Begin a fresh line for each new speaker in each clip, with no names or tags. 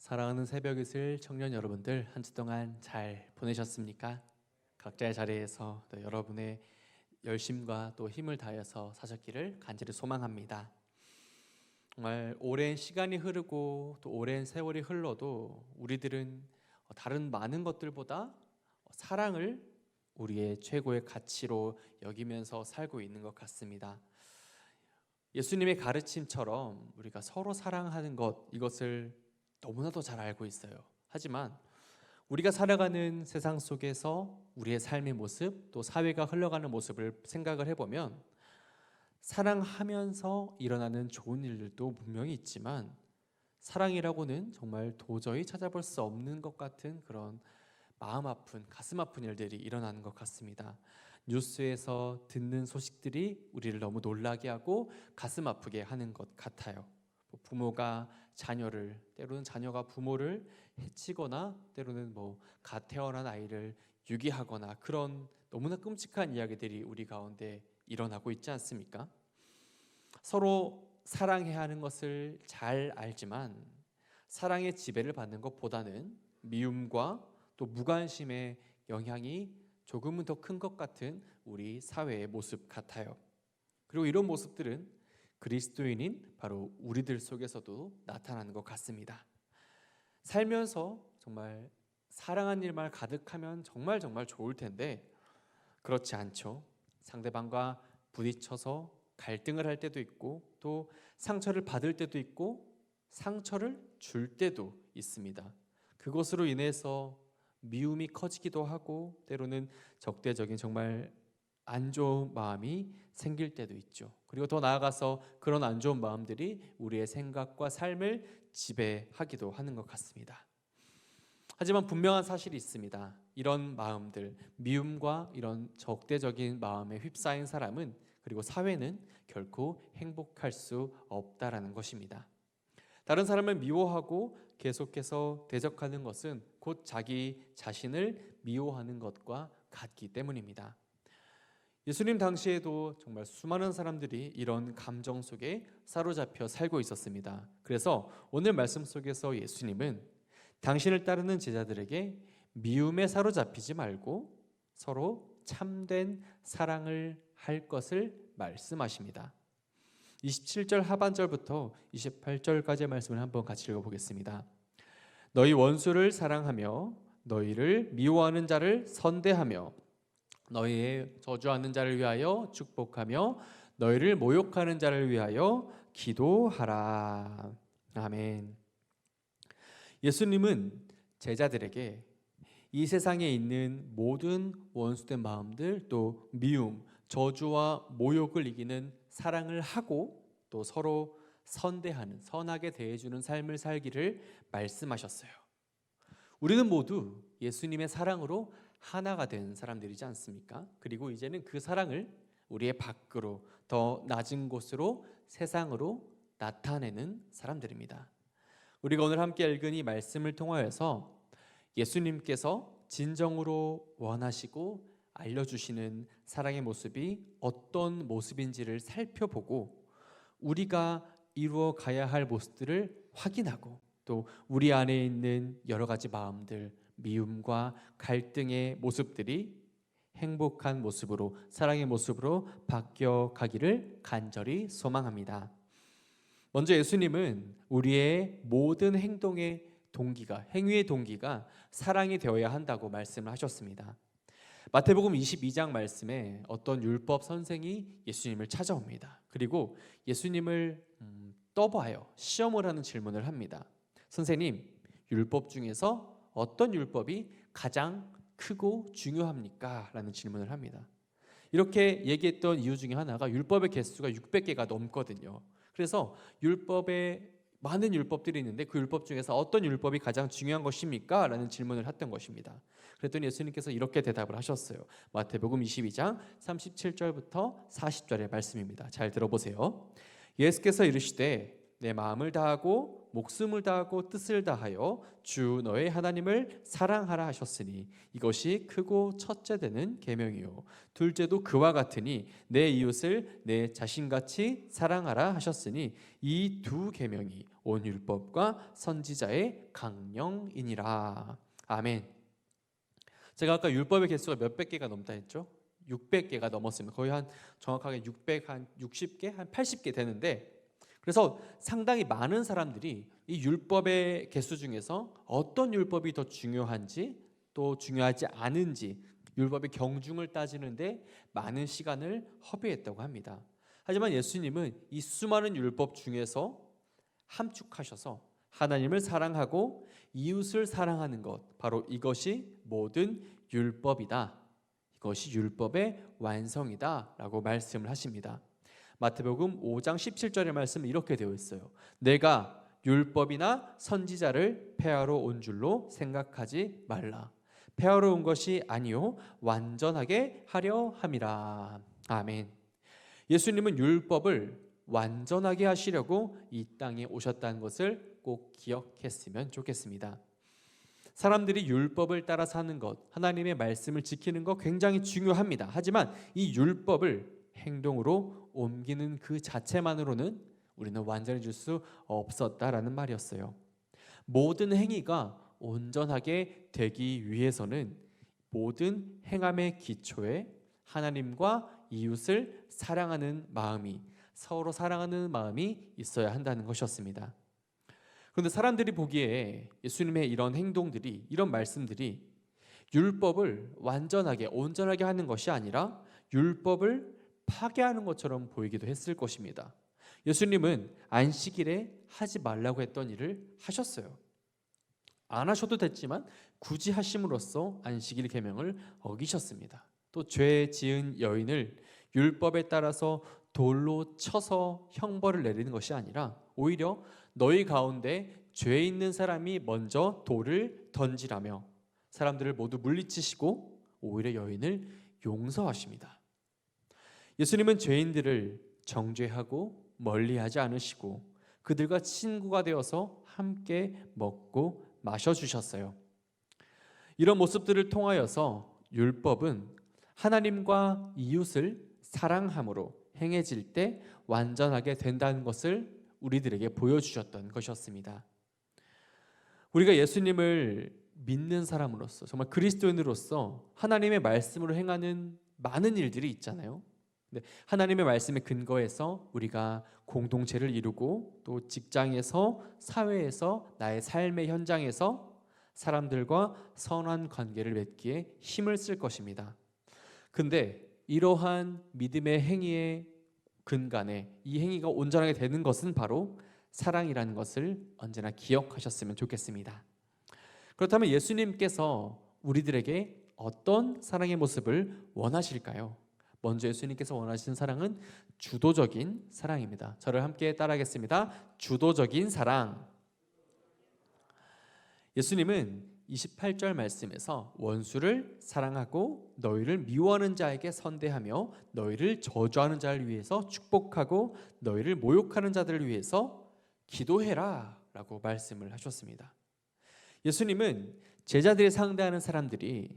사랑하는 새벽 이슬 청년 여러분들 한 주 동안 잘 보내셨습니까? 각자의 자리에서 또 여러분의 열심과 또 힘을 다해서 사셨기를 간절히 소망합니다. 정말 오랜 시간이 흐르고 또 오랜 세월이 흘러도 우리들은 다른 많은 것들보다 사랑을 우리의 최고의 가치로 여기면서 살고 있는 것 같습니다. 예수님의 가르침처럼 우리가 서로 사랑하는 것 이것을 너무나도 잘 알고 있어요. 하지만 우리가 살아가는 세상 속에서 우리의 삶의 모습 또 사회가 흘러가는 모습을 생각을 해보면 사랑하면서 일어나는 좋은 일들도 분명히 있지만 사랑이라고는 정말 도저히 찾아볼 수 없는 것 같은 그런 마음 아픈 가슴 아픈 일들이 일어나는 것 같습니다. 뉴스에서 듣는 소식들이 우리를 너무 놀라게 하고 가슴 아프게 하는 것 같아요. 뭐 부모가 자녀를 때로는 자녀가 부모를 해치거나 때로는 뭐갓 태어난 아이를 유기하거나 그런 너무나 끔찍한 이야기들이 우리 가운데 일어나고 있지 않습니까? 서로 사랑해야 하는 것을 잘 알지만 사랑의 지배를 받는 것보다는 미움과 또 무관심의 영향이 조금은 더 큰 것 같은 우리 사회의 모습 같아요. 그리고 이런 모습들은 그리스도인인 바로 우리들 속에서도 나타나는 것 같습니다. 살면서 정말 사랑한 일만 가득하면 정말 정말 좋을 텐데 그렇지 않죠. 상대방과 부딪혀서 갈등을 할 때도 있고 또 상처를 받을 때도 있고 상처를 줄 때도 있습니다. 그것으로 인해서 미움이 커지기도 하고 때로는 적대적인 정말 안 좋은 마음이 생길 때도 있죠. 그리고 더 나아가서 그런 안 좋은 마음들이 우리의 생각과 삶을 지배하기도 하는 것 같습니다. 하지만 분명한 사실이 있습니다. 이런 마음들, 미움과 이런 적대적인 마음에 휩싸인 사람은 그리고 사회는 결코 행복할 수 없다라는 것입니다. 다른 사람을 미워하고 계속해서 대적하는 것은 곧 자기 자신을 미워하는 것과 같기 때문입니다. 예수님 당시에도 정말 수많은 사람들이 이런 감정 속에 사로잡혀 살고 있었습니다. 그래서 오늘 말씀 속에서 예수님은 당신을 따르는 제자들에게 미움에 사로잡히지 말고 서로 참된 사랑을 할 것을 말씀하십니다. 27절 하반절부터 28절까지의 말씀을 한번 같이 읽어보겠습니다. 너희 원수를 사랑하며 너희를 미워하는 자를 선대하며 너희의 저주하는 자를 위하여 축복하며 너희를 모욕하는 자를 위하여 기도하라. 아멘. 예수님은 제자들에게 이 세상에 있는 모든 원수된 마음들 또 미움, 저주와 모욕을 이기는 사랑을 하고 또 서로 선대하는 선하게 대해주는 삶을 살기를 말씀하셨어요. 우리는 모두 예수님의 사랑으로 하나가 된 사람들이지 않습니까? 그리고 이제는 그 사랑을 우리의 밖으로 더 낮은 곳으로 세상으로 나타내는 사람들입니다. 우리가 오늘 함께 읽은 이 말씀을 통하여서 예수님께서 진정으로 원하시고 알려주시는 사랑의 모습이 어떤 모습인지를 살펴보고 우리가 이루어 가야 할 모습들을 확인하고 또 우리 안에 있는 여러 가지 마음들, 미움과 갈등의 모습들이 행복한 모습으로 사랑의 모습으로 바뀌어 가기를 간절히 소망합니다. 먼저 예수님은 우리의 모든 행동의 동기가 행위의 동기가 사랑이 되어야 한다고 말씀을 하셨습니다. 마태복음 22장 말씀에 어떤 율법 선생이 예수님을 찾아옵니다. 그리고 예수님을 음, 떠봐요. 시험을 하는 질문을 합니다. 선생님, 율법 중에서 어떤 율법이 가장 크고 중요합니까? 라는 질문을 합니다. 이렇게 얘기했던 이유 중에 하나가 율법의 개수가 600개가 넘거든요. 그래서 율법에 많은 율법들이 있는데 그 율법 중에서 어떤 율법이 가장 중요한 것입니까? 라는 질문을 했던 것입니다. 그랬더니 예수님께서 이렇게 대답을 하셨어요. 마태복음 22장 37절부터 40절의 말씀입니다. 잘 들어보세요. 예수께서 이르시되 내 마음을 다하고 목숨을 다하고 뜻을 다하여 주 너의 하나님을 사랑하라 하셨으니 이것이 크고 첫째 되는 계명이요 둘째도 그와 같으니 내 이웃을 내 자신같이 사랑하라 하셨으니 이 두 계명이 온 율법과 선지자의 강령이니라. 아멘. 제가 아까 율법의 개수가 몇백 개가 넘다 했죠? 600개가 넘었습니다. 거의 한 정확하게 600, 한 60개, 한 80개 되는데 그래서 상당히 많은 사람들이 이 율법의 개수 중에서 어떤 율법이 더 중요한지 또 중요하지 않은지 율법의 경중을 따지는데 많은 시간을 허비했다고 합니다. 하지만 예수님은 이 수많은 율법 중에서 함축하셔서 하나님을 사랑하고 이웃을 사랑하는 것 바로 이것이 모든 율법이다. 이것이 율법의 완성이다라고 말씀을 하십니다. 마태복음 5장 17절의 말씀은 이렇게 되어 있어요. 내가 율법이나 선지자를 폐하러 온 줄로 생각하지 말라. 폐하러 온 것이 아니요 완전하게 하려 함이라. 아멘. 예수님은 율법을 완전하게 하시려고 이 땅에 오셨다는 것을 꼭 기억했으면 좋겠습니다. 사람들이 율법을 따라 사는 것, 하나님의 말씀을 지키는 것 굉장히 중요합니다. 하지만 이 율법을 행동으로 옮기는 그 자체만으로는 우리는 완전해질 수 없었다라는 말이었어요. 모든 행위가 온전하게 되기 위해서는 모든 행함의 기초에 하나님과 이웃을 사랑하는 마음이 서로 사랑하는 마음이 있어야 한다는 것이었습니다. 그런데 사람들이 보기에 예수님의 이런 행동들이 이런 말씀들이 율법을 완전하게 온전하게 하는 것이 아니라 율법을 파괴하는 것처럼 보이기도 했을 것입니다. 예수님은 안식일에 하지 말라고 했던 일을 하셨어요. 안 하셔도 됐지만 굳이 하심으로써 안식일 계명을 어기셨습니다. 또 죄 지은 여인을 율법에 따라서 돌로 쳐서 형벌을 내리는 것이 아니라 오히려 너희 가운데 죄 있는 사람이 먼저 돌을 던지라며 사람들을 모두 물리치시고 오히려 여인을 용서하십니다. 예수님은 죄인들을 정죄하고 멀리하지 않으시고 그들과 친구가 되어서 함께 먹고 마셔 주셨어요. 이런 모습들을 통하여서 율법은 하나님과 이웃을 사랑함으로 행해질 때 완전하게 된다는 것을 우리들에게 보여주셨던 것이었습니다. 우리가 예수님을 믿는 사람으로서 정말 그리스도인으로서 하나님의 말씀으로 행하는 많은 일들이 있잖아요. 근데 하나님의 말씀에 근거해서 우리가 공동체를 이루고 또 직장에서 사회에서 나의 삶의 현장에서 사람들과 선한 관계를 맺기에 힘을 쓸 것입니다. 근데 이러한 믿음의 행위의 근간에 이 행위가 온전하게 되는 것은 바로 사랑이라는 것을 언제나 기억하셨으면 좋겠습니다. 그렇다면 예수님께서 우리들에게 어떤 사랑의 모습을 원하실까요? 먼저 예수님께서 원하시는 사랑은 주도적인 사랑입니다. 저를 함께 따라하겠습니다. 주도적인 사랑. 예수님은 28절 말씀에서 원수를 사랑하고 너희를 미워하는 자에게 선대하며 너희를 저주하는 자를 위해서 축복하고 너희를 모욕하는 자들을 위해서 기도해라라고 말씀을 하셨습니다. 예수님은 제자들이 상대하는 사람들이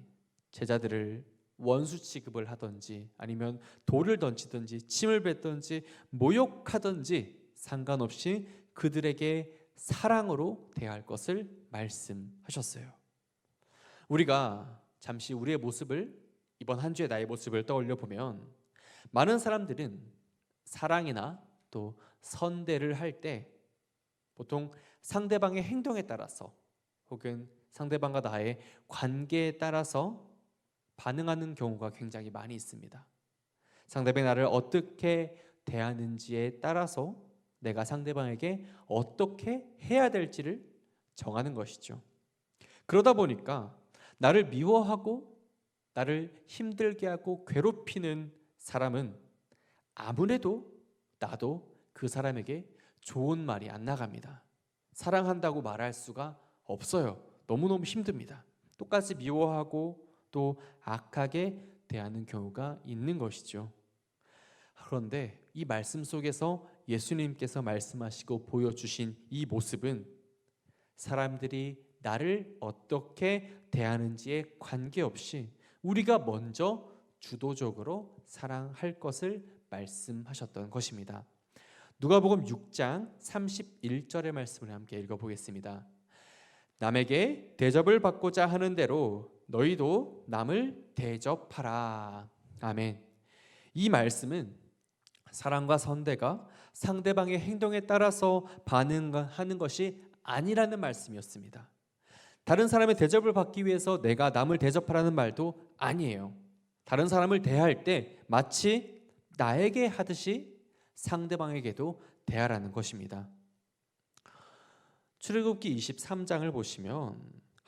제자들을 원수 취급을 하든지 아니면 돌을 던지든지 침을 뱉든지 모욕하든지 상관없이 그들에게 사랑으로 대할 것을 말씀하셨어요. 우리가 잠시 우리의 모습을 이번 한 주의 나의 모습을 떠올려 보면 많은 사람들은 사랑이나 또 선대를 할 때 보통 상대방의 행동에 따라서 혹은 상대방과 나의 관계에 따라서 반응하는 경우가 굉장히 많이 있습니다. 상대방이 나를 어떻게 대하는지에 따라서 내가 상대방에게 어떻게 해야 될지를 정하는 것이죠. 그러다 보니까 나를 미워하고 나를 힘들게 하고 괴롭히는 사람은 아무래도 나도 그 사람에게 좋은 말이 안 나갑니다. 사랑한다고 말할 수가 없어요. 너무너무 힘듭니다. 똑같이 미워하고 또 악하게 대하는 경우가 있는 것이죠. 그런데 이 말씀 속에서 예수님께서 말씀하시고 보여주신 이 모습은 사람들이 나를 어떻게 대하는지에 관계없이 우리가 먼저 주도적으로 사랑할 것을 말씀하셨던 것입니다. 누가복음 6장 31절의 말씀을 함께 읽어보겠습니다. 남에게 대접을 받고자 하는 대로 너희도 남을 대접하라. 아멘. 이 말씀은 사랑과 선대가 상대방의 행동에 따라서 반응하는 것이 아니라는 말씀이었습니다. 다른 사람의 대접을 받기 위해서 내가 남을 대접하라는 말도 아니에요. 다른 사람을 대할 때 마치 나에게 하듯이 상대방에게도 대하라는 것입니다. 출애굽기 23장을 보시면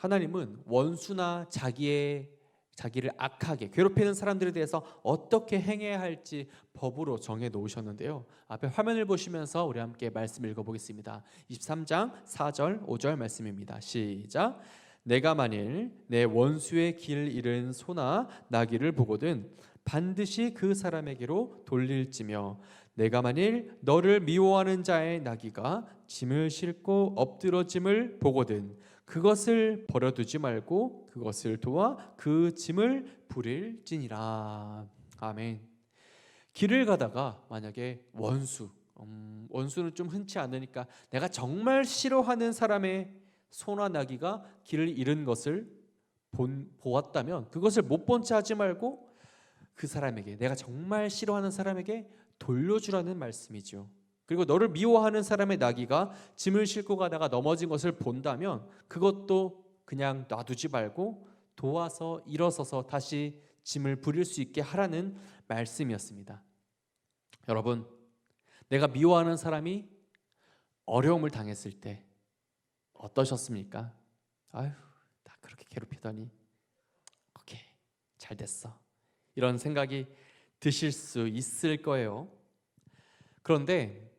하나님은 원수나 자기의 자기를 악하게 괴롭히는 사람들에 대해서 어떻게 행해야 할지 법으로 정해 놓으셨는데요. 앞에 화면을 보시면서 우리 함께 말씀 읽어 보겠습니다. 23장 4절 5절 말씀입니다. 시작. 내가 만일 내 원수의 길 잃은 소나 나귀를 보거든 반드시 그 사람에게로 돌릴지며 내가 만일 너를 미워하는 자의 나귀가 짐을 싣고 엎드러짐을 보거든 그것을 버려두지 말고 그것을 도와 그 짐을 부릴지니라 아멘. 길을 가다가 만약에 원수 음, 원수는 좀 흔치 않으니까 내가 정말 싫어하는 사람의 소나 나귀가 길을 잃은 것을 본, 보았다면 그것을 못 본 채 하지 말고 그 사람에게 내가 정말 싫어하는 사람에게 돌려주라는 말씀이죠. 그리고 너를 미워하는 사람의 나귀가 짐을 싣고 가다가 넘어진 것을 본다면 그것도 그냥 놔두지 말고 도와서 일어서서 다시 짐을 부릴 수 있게 하라는 말씀이었습니다. 여러분, 내가 미워하는 사람이 어려움을 당했을 때 어떠셨습니까? 아유, 나 그렇게 괴롭히더니 오케이 잘 됐어. 이런 생각이 드실 수 있을 거예요. 그런데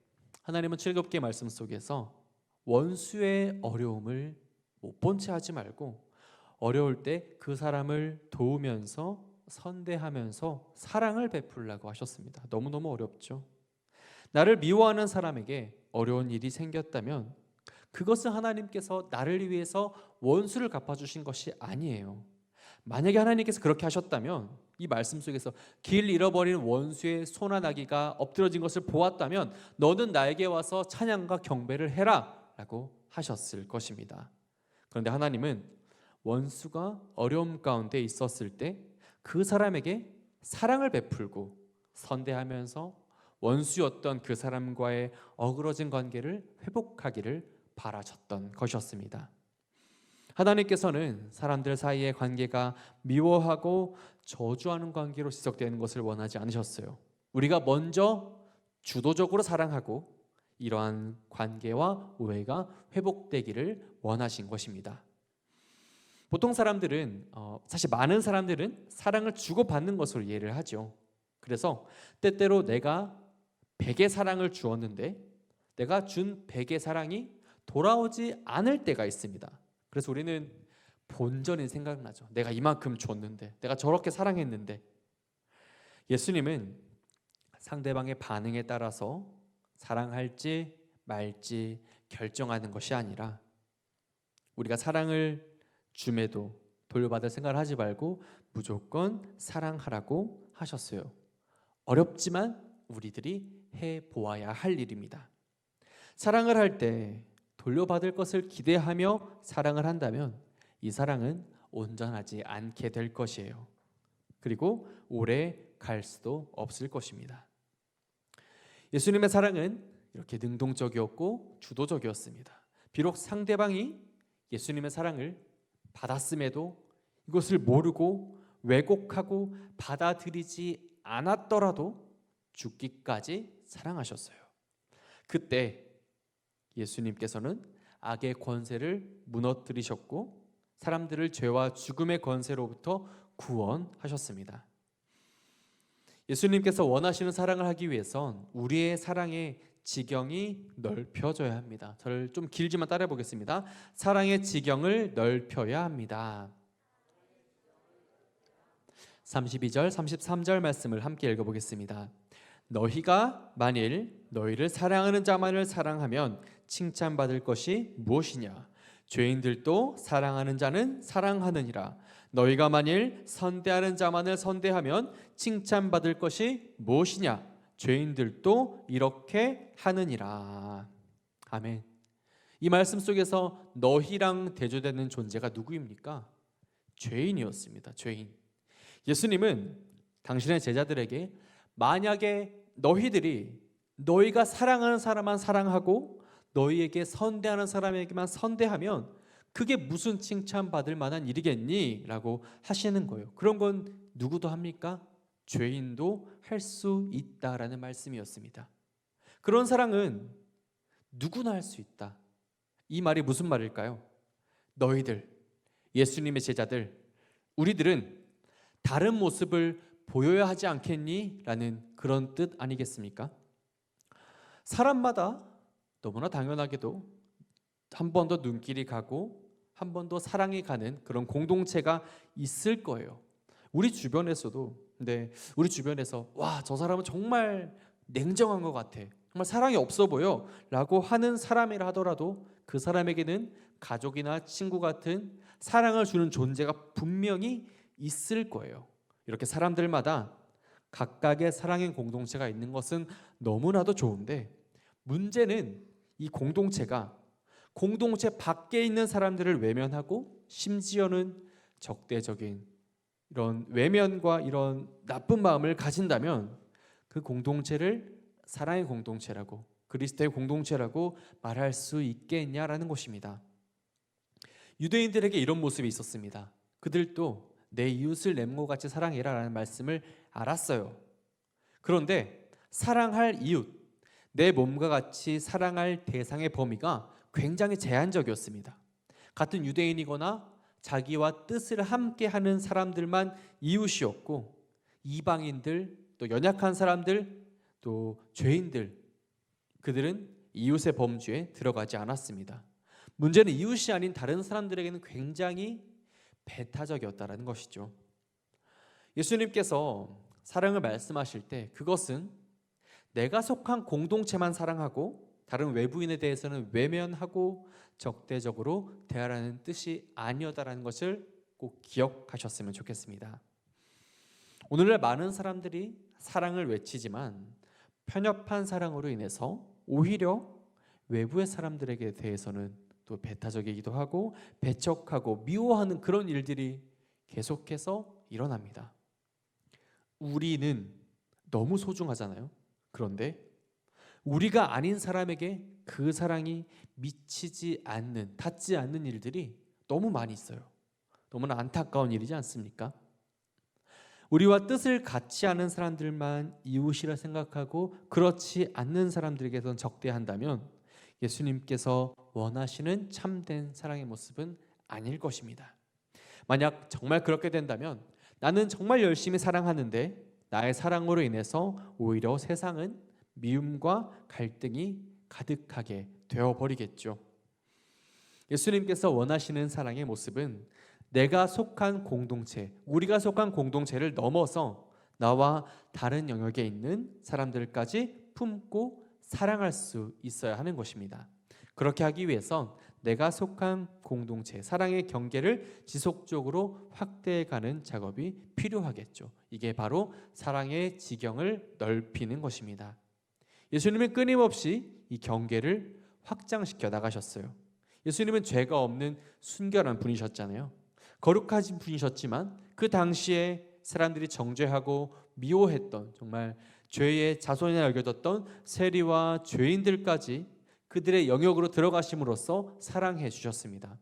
하나님은 즐겁게 말씀 속에서 원수의 어려움을 못 본 채 하지 말고 어려울 때 그 사람을 도우면서 선대하면서 사랑을 베풀라고 하셨습니다. 너무너무 어렵죠. 나를 미워하는 사람에게 어려운 일이 생겼다면 그것은 하나님께서 나를 위해서 원수를 갚아주신 것이 아니에요. 만약에 하나님께서 그렇게 하셨다면 이 말씀 속에서 길 잃어버린 원수의 소나 나기가 엎드러진 것을 보았다면 너는 나에게 와서 찬양과 경배를 해라라고 하셨을 것입니다. 그런데 하나님은 원수가 어려움 가운데 있었을 때 그 사람에게 사랑을 베풀고 선대하면서 원수였던 그 사람과의 어그러진 관계를 회복하기를 바라셨던 것이었습니다. 하나님께서는 사람들 사이의 관계가 미워하고 저주하는 관계로 지속되는 것을 원하지 않으셨어요. 우리가 먼저 주도적으로 사랑하고 이러한 관계와 오해가 회복되기를 원하신 것입니다. 보통 사람들은 어, 사실 많은 사람들은 사랑을 주고받는 것으로 이해를 하죠. 그래서 때때로 내가 100의 사랑을 주었는데 내가 준 100의 사랑이 돌아오지 않을 때가 있습니다. 그래서 우리는 본전이 생각나죠. 내가 이만큼 줬는데, 내가 저렇게 사랑했는데. 예수님은 상대방의 반응에 따라서 사랑할지 말지 결정하는 것이 아니라 우리가 사랑을 줌에도 돌려받을 생각을 하지 말고 무조건 사랑하라고 하셨어요. 어렵지만 우리들이 해 보아야 할 일입니다. 사랑을 할 때 돌려받을 것을 기대하며 사랑을 한다면 이 사랑은 온전하지 않게 될 것이에요. 그리고 오래 갈 수도 없을 것입니다. 예수님의 사랑은 이렇게 능동적이었고 주도적이었습니다. 비록 상대방이 예수님의 사랑을 받았음에도 이것을 모르고 왜곡하고 받아들이지 않았더라도 죽기까지 사랑하셨어요. 그때 예수님께서는 악의 권세를 무너뜨리셨고 사람들을 죄와 죽음의 권세로부터 구원하셨습니다. 예수님께서 원하시는 사랑을 하기 위해선 우리의 사랑의 지경이 넓혀져야 합니다. 저를 좀 길지만 따라 보겠습니다. 사랑의 지경을 넓혀야 합니다. 32절, 33절 말씀을 함께 읽어 보겠습니다. 너희가 만일 너희를 사랑하는 자만을 사랑하면 칭찬받을 것이 무엇이냐? 죄인들도 사랑하는 자는 사랑하느니라. 너희가 만일 선대하는 자만을 선대하면 칭찬받을 것이 무엇이냐? 죄인들도 이렇게 하느니라. 아멘. 이 말씀 속에서 너희랑 대조되는 존재가 누구입니까? 죄인이었습니다. 죄인. 예수님은 당신의 제자들에게 만약에 너희들이 너희가 사랑하는 사람만 사랑하고 너희에게 선대하는 사람에게만 선대하면 그게 무슨 칭찬받을 만한 일이겠니? 라고 하시는 거예요. 그런 건 누구도 합니까? 죄인도 할 수 있다라는 말씀이었습니다. 그런 사랑은 누구나 할 수 있다. 이 말이 무슨 말일까요? 너희들, 예수님의 제자들, 우리들은 다른 모습을 보여야 하지 않겠니? 라는 그런 뜻 아니겠습니까? 사람마다 너무나 당연하게도 한 번 더 눈길이 가고 한 번 더 사랑이 가는 그런 공동체가 있을 거예요. 우리 주변에서도 네, 우리 주변에서 와, 저 사람은 정말 냉정한 것 같아. 정말 사랑이 없어 보여. 라고 하는 사람이라 하더라도 그 사람에게는 가족이나 친구 같은 사랑을 주는 존재가 분명히 있을 거예요. 이렇게 사람들마다 각각의 사랑의 공동체가 있는 것은 너무나도 좋은데 문제는 이 공동체가 공동체 밖에 있는 사람들을 외면하고 심지어는 적대적인 이런 외면과 이런 나쁜 마음을 가진다면 그 공동체를 사랑의 공동체라고 그리스도의 공동체라고 말할 수 있겠냐라는 것입니다. 유대인들에게 이런 모습이 있었습니다. 그들도 내 이웃을 렘고 같이 사랑해라라는 말씀을 알았어요. 그런데 사랑할 이웃, 내 몸과 같이 사랑할 대상의 범위가 굉장히 제한적이었습니다. 같은 유대인이거나 자기와 뜻을 함께 하는 사람들만 이웃이었고 이방인들 또 연약한 사람들 또 죄인들 그들은 이웃의 범주에 들어가지 않았습니다. 문제는 이웃이 아닌 다른 사람들에게는 굉장히 배타적이었다라는 것이죠. 예수님께서 사랑을 말씀하실 때 그것은 내가 속한 공동체만 사랑하고 다른 외부인에 대해서는 외면하고 적대적으로 대하라는 뜻이 아니었다라는 것을 꼭 기억하셨으면 좋겠습니다. 오늘날 많은 사람들이 사랑을 외치지만 편협한 사랑으로 인해서 오히려 외부의 사람들에게 대해서는 또 배타적이기도 하고 배척하고 미워하는 그런 일들이 계속해서 일어납니다. 우리는 너무 소중하잖아요. 그런데 우리가 아닌 사람에게 그 사랑이 미치지 않는, 닿지 않는 일들이 너무 많이 있어요. 너무나 안타까운 일이지 않습니까? 우리와 뜻을 같이 하는 사람들만 이웃이라 생각하고 그렇지 않는 사람들에게선 적대한다면 예수님께서 원하시는 참된 사랑의 모습은 아닐 것입니다. 만약 정말 그렇게 된다면 나는 정말 열심히 사랑하는데 나의 사랑으로 인해서 오히려 세상은 미움과 갈등이 가득하게 되어 버리겠죠. 예수님께서 원하시는 사랑의 모습은 내가 속한 공동체, 우리가 속한 공동체를 넘어서 나와 다른 영역에 있는 사람들까지 품고 사랑할 수 있어야 하는 것입니다. 그렇게 하기 위해선 내가 속한 공동체, 사랑의 경계를 지속적으로 확대해 가는 작업이 필요하겠죠. 이게 바로 사랑의 지경을 넓히는 것입니다. 예수님은 끊임없이 이 경계를 확장시켜 나가셨어요. 예수님은 죄가 없는 순결한 분이셨잖아요. 거룩하신 분이셨지만 그 당시에 사람들이 정죄하고 미워했던 정말 죄의 자손이라 여겨졌던 세리와 죄인들까지 그들의 영역으로 들어가심으로써 사랑해 주셨습니다.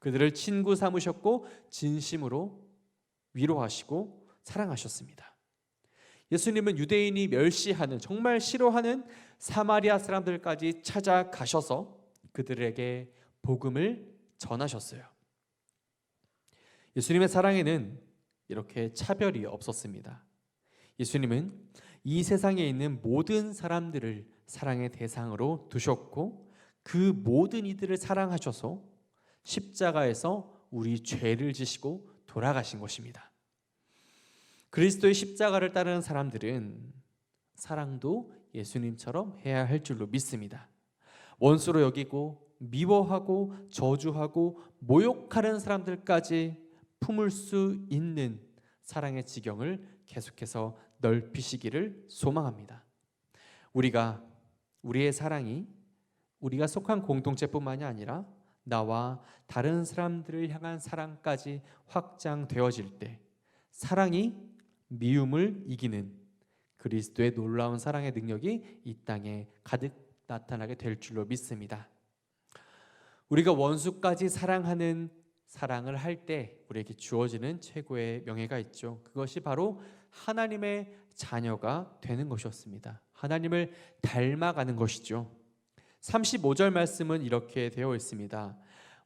그들을 친구 삼으셨고 진심으로 위로하시고 사랑하셨습니다. 예수님은 유대인이 멸시하는 정말 싫어하는 사마리아 사람들까지 찾아가셔서 그들에게 복음을 전하셨어요. 예수님의 사랑에는 이렇게 차별이 없었습니다. 예수님은 이 세상에 있는 모든 사람들을 사랑의 대상으로 두셨고 그 모든 이들을 사랑하셔서 십자가에서 우리 죄를 지시고 돌아가신 것입니다. 그리스도의 십자가를 따르는 사람들은 사랑도 예수님처럼 해야 할 줄로 믿습니다. 원수로 여기고 미워하고 저주하고 모욕하는 사람들까지 품을 수 있는 사랑의 지경을 계속해서 넓히시기를 소망합니다. 우리가 우리의 사랑이 우리가 속한 공동체뿐만이 아니라 나와 다른 사람들을 향한 사랑까지 확장되어질 때 사랑이 미움을 이기는 그리스도의 놀라운 사랑의 능력이 이 땅에 가득 나타나게 될 줄로 믿습니다. 우리가 원수까지 사랑하는 사랑을 할 때 우리에게 주어지는 최고의 명예가 있죠. 그것이 바로 하나님의 자녀가 되는 것이었습니다. 하나님을 닮아가는 것이죠. 35절 말씀은 이렇게 되어 있습니다.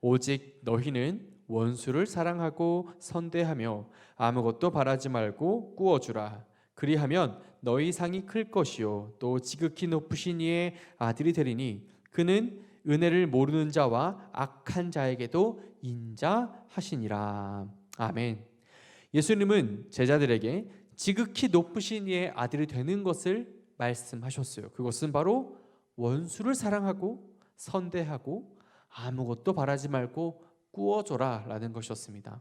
오직 너희는 원수를 사랑하고 선대하며 아무것도 바라지 말고 꾸어주라. 그리하면 너희 상이 클 것이요 또 지극히 높으신 이의 아들이 되리니 그는 은혜를 모르는 자와 악한 자에게도 인자하시니라. 아멘. 예수님은 제자들에게 지극히 높으신 이의 아들이 되는 것을 말씀하셨어요. 그것은 바로 원수를 사랑하고 선대하고 아무것도 바라지 말고 꾸어줘라 라는 것이었습니다.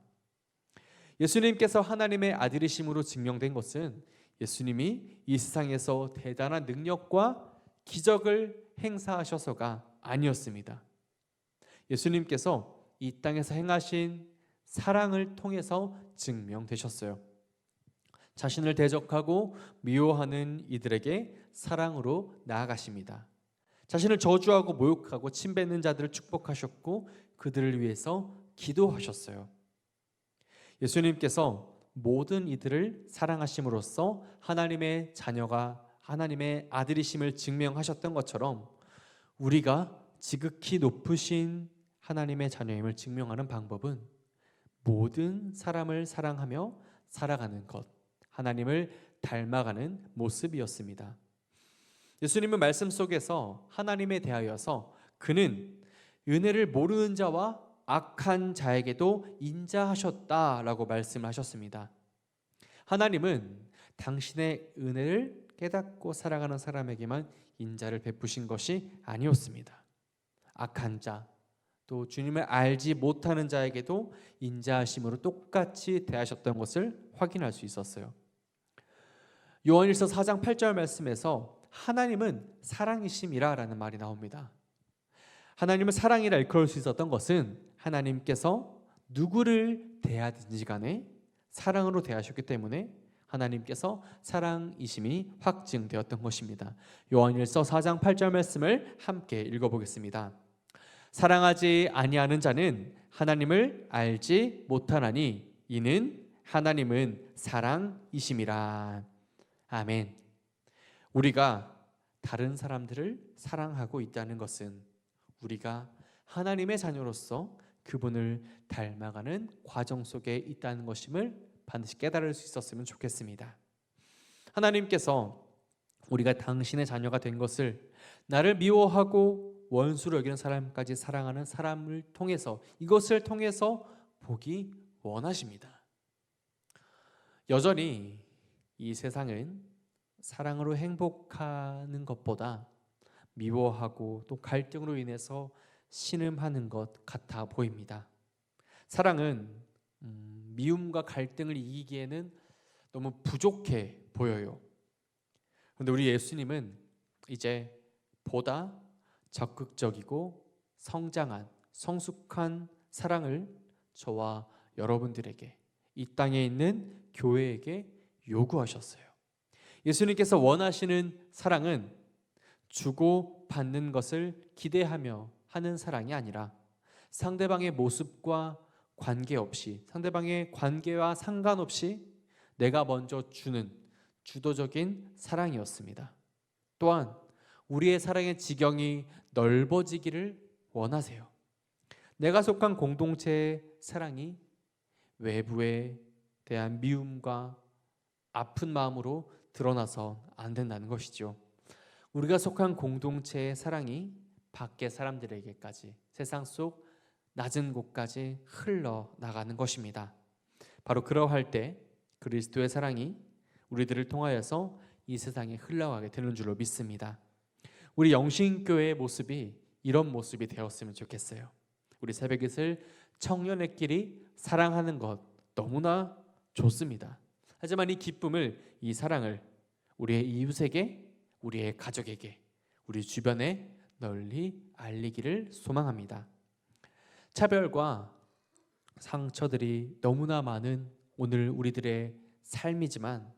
예수님께서 하나님의 아들이심으로 증명된 것은 예수님이 이 세상에서 대단한 능력과 기적을 행사하셔서가 아니었습니다. 예수님께서 이 땅에서 행하신 사랑을 통해서 증명되셨어요. 자신을 대적하고 미워하는 이들에게 사랑으로 나아가십니다. 자신을 저주하고 모욕하고 침뱉는 자들을 축복하셨고 그들을 위해서 기도하셨어요. 예수님께서 모든 이들을 사랑하심으로써 하나님의 자녀가 하나님의 아들이심을 증명하셨던 것처럼 우리가 지극히 높으신 하나님의 자녀임을 증명하는 방법은 모든 사람을 사랑하며 살아가는 것, 하나님을 닮아가는 모습이었습니다. 예수님은 말씀 속에서 하나님에 대하여서 그는 은혜를 모르는 자와 악한 자에게도 인자하셨다라고 말씀하셨습니다. 하나님은 당신의 은혜를 깨닫고 살아가는 사람에게만 인자를 베푸신 것이 아니었습니다. 악한 자, 또 주님을 알지 못하는 자에게도 인자하심으로 똑같이 대하셨던 것을 확인할 수 있었어요. 요한일서 4장 8절 말씀에서 하나님은 사랑이심이라라는 말이 나옵니다. 하나님은 사랑이라 일컬을 수 있었던 것은 하나님께서 누구를 대하든지 간에 사랑으로 대하셨기 때문에 하나님께서 사랑이심이 확증되었던 것입니다. 요한일서 4장 8절 말씀을 함께 읽어보겠습니다. 사랑하지 아니하는 자는 하나님을 알지 못하나니 이는 하나님은 사랑이심이라. 아멘. 우리가 다른 사람들을 사랑하고 있다는 것은 우리가 하나님의 자녀로서 그분을 닮아가는 과정 속에 있다는 것임을 반드시 깨달을 수 있었으면 좋겠습니다. 하나님께서 우리가 당신의 자녀가 된 것을 나를 미워하고 원수로 여기는 사람까지 사랑하는 사람을 통해서 이것을 통해서 보기 원하십니다. 여전히 이 세상은 사랑으로 행복하는 것보다 미워하고 또 갈등으로 인해서 신음하는 것 같아 보입니다. 사랑은 음, 미움과 갈등을 이기기에는 너무 부족해 보여요. 그런데 우리 예수님은 이제 보다 적극적이고 성장한 성숙한 사랑을 저와 여러분들에게 이 땅에 있는 교회에게 요구하셨어요. 예수님께서 원하시는 사랑은 주고 받는 것을 기대하며 하는 사랑이 아니라 상대방의 모습과 관계없이 상대방의 관계와 상관없이 내가 먼저 주는 주도적인 사랑이었습니다. 또한 우리의 사랑의 지경이 넓어지기를 원하세요. 내가 속한 공동체의 사랑이 외부에 대한 미움과 아픈 마음으로 드러나서 안 된다는 것이죠. 우리가 속한 공동체의 사랑이 밖의 사람들에게까지 세상 속 낮은 곳까지 흘러 나가는 것입니다. 바로 그러할 때 그리스도의 사랑이 우리들을 통하여서 이 세상에 흘러가게 되는 줄로 믿습니다. 우리 영신교회의 모습이 이런 모습이 되었으면 좋겠어요. 우리 새벽잇을 청년의끼리 사랑하는 것 너무나 좋습니다. 하지만 이 기쁨을 이 사랑을 우리의 이웃에게 우리의 가족에게 우리 주변에 널리 알리기를 소망합니다. 차별과 상처들이 너무나 많은 오늘 우리들의 삶이지만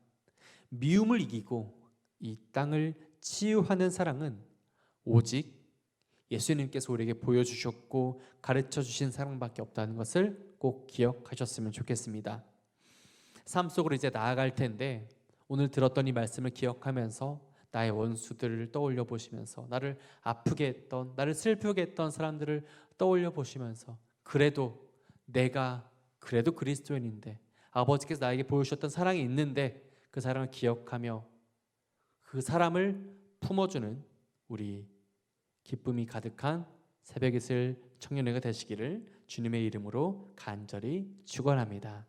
미움을 이기고 이 땅을 치유하는 사랑은 오직 예수님께서 우리에게 보여주셨고 가르쳐 주신 사랑밖에 없다는 것을 꼭 기억하셨으면 좋겠습니다. 삶 속으로 이제 나아갈 텐데 오늘 들었던 이 말씀을 기억하면서 나의 원수들을 떠올려 보시면서 나를 아프게 했던 나를 슬프게 했던 사람들을 떠올려 보시면서 그래도 내가 그래도 그리스도인인데 아버지께서 나에게 보여주셨던 사랑이 있는데 그 사랑을 기억하며 그 사람을 품어주는 우리 기쁨이 가득한 새벽 이슬 청년회가 되시기를 주님의 이름으로 간절히 축원합니다.